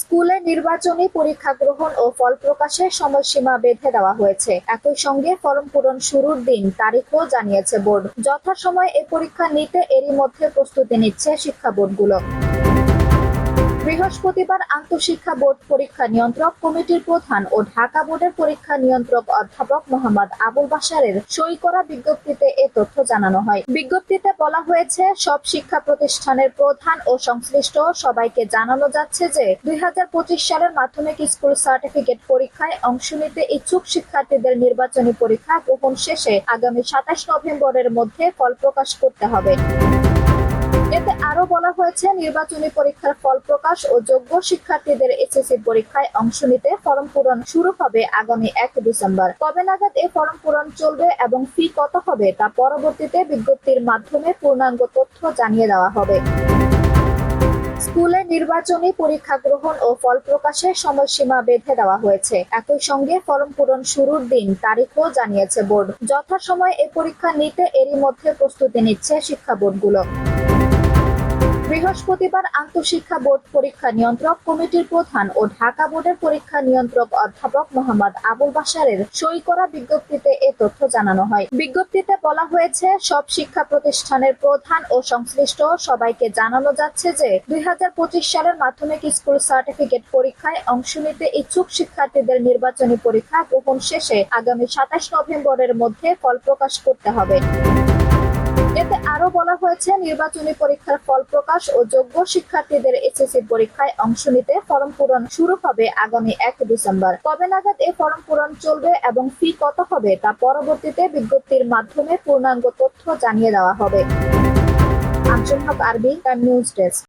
স্কুলে নির্বাচনী পরীক্ষা গ্রহণ ও ফল প্রকাশের সময়সীমা বেঁধে দেওয়া হয়েছে। একই সঙ্গে ফরম পূরণ শুরুর দিন তারিখও জানিয়েছে বোর্ড। যথাসময়ে এ পরীক্ষা নিতে এরই মধ্যে প্রস্তুতি নিচ্ছে শিক্ষা বোর্ডগুলো। বৃহস্পতিবার আন্তঃশিক্ষা বোর্ড পরীক্ষা নিয়ন্ত্রক কমিটির প্রধান ও ঢাকা বোর্ডের পরীক্ষা নিয়ন্ত্রক অধ্যাপক মোহাম্মদ আবুল বাশারের সই করা বিজ্ঞপ্তিতে এ তথ্য জানানো হয়। বিজ্ঞপ্তিতে বলা হয়েছে, সব শিক্ষা প্রতিষ্ঠানের প্রধান ও সংশ্লিষ্ট সবাইকে জানানো যাচ্ছে যে, দুই হাজার পঁচিশ সালের মাধ্যমিক স্কুল সার্টিফিকেট পরীক্ষায় অংশ নিতে ইচ্ছুক শিক্ষার্থীদের নির্বাচনী পরীক্ষা গ্রহণ শেষে আগামী সাতাশ নভেম্বরের মধ্যে ফল প্রকাশ করতে হবে। এতে আরও বলা হয়েছে, নির্বাচনী পরীক্ষার ফল প্রকাশ ও যোগ্য শিক্ষার্থীদের এসএসসি পরীক্ষায় অংশ নিতে ফরম পূরণ শুরু হবে আগামী এক ডিসেম্বর। কবে নাগাদ এই ফরম পূরণ চলবে এবং ফি কত হবে তা পরবর্তীতে বিজ্ঞপ্তির মাধ্যমে পূর্ণাঙ্গ তথ্য জানিয়ে দেওয়া হবে। স্কুলে নির্বাচনী পরীক্ষা গ্রহণ ও ফল প্রকাশের সময়সীমা বেঁধে দেওয়া হয়েছে। একই সঙ্গে ফরম পূরণ শুরুর দিন তারিখও জানিয়েছে বোর্ড। যথাসময়ে এ পরীক্ষা নিতে এরই মধ্যে প্রস্তুতি নিচ্ছে শিক্ষা বোর্ডগুলো। বৃহস্পতিবার আন্তঃশিক্ষা বোর্ড পরীক্ষা নিয়ন্ত্রক কমিটির প্রধান ও ঢাকা বোর্ডের পরীক্ষা নিয়ন্ত্রক অধ্যাপক মোহাম্মদ আবুল বাশারের সই করা বিজ্ঞপ্তিতে এ তথ্য জানানো হয়। বিজ্ঞপ্তিতে বলা হয়েছে, সব শিক্ষা প্রতিষ্ঠানের প্রধান ও সংশ্লিষ্ট সবাইকে জানানো যাচ্ছে যে, দুই হাজার পঁচিশ সালের মাধ্যমিক স্কুল সার্টিফিকেট পরীক্ষায় অংশ নিতে ইচ্ছুক শিক্ষার্থীদের নির্বাচনী পরীক্ষা গ্রহণ শেষে আগামী সাতাশ নভেম্বরের মধ্যে ফল প্রকাশ করতে হবে। এতে আরও বলা হয়েছে, নির্বাচনী পরীক্ষার ফল প্রকাশ ও যোগ্য শিক্ষার্থীদের এসএসসি পরীক্ষায় অংশ নিতে ফরম পূরণ শুরু হবে আগামী এক ডিসেম্বর। কবে নাগাদ এ ফরম পূরণ চলবে এবং ফি কত হবে তা পরবর্তীতে বিজ্ঞপ্তির মাধ্যমে পূর্ণাঙ্গ তথ্য জানিয়ে দেওয়া হবে। Anchal Haque news desk.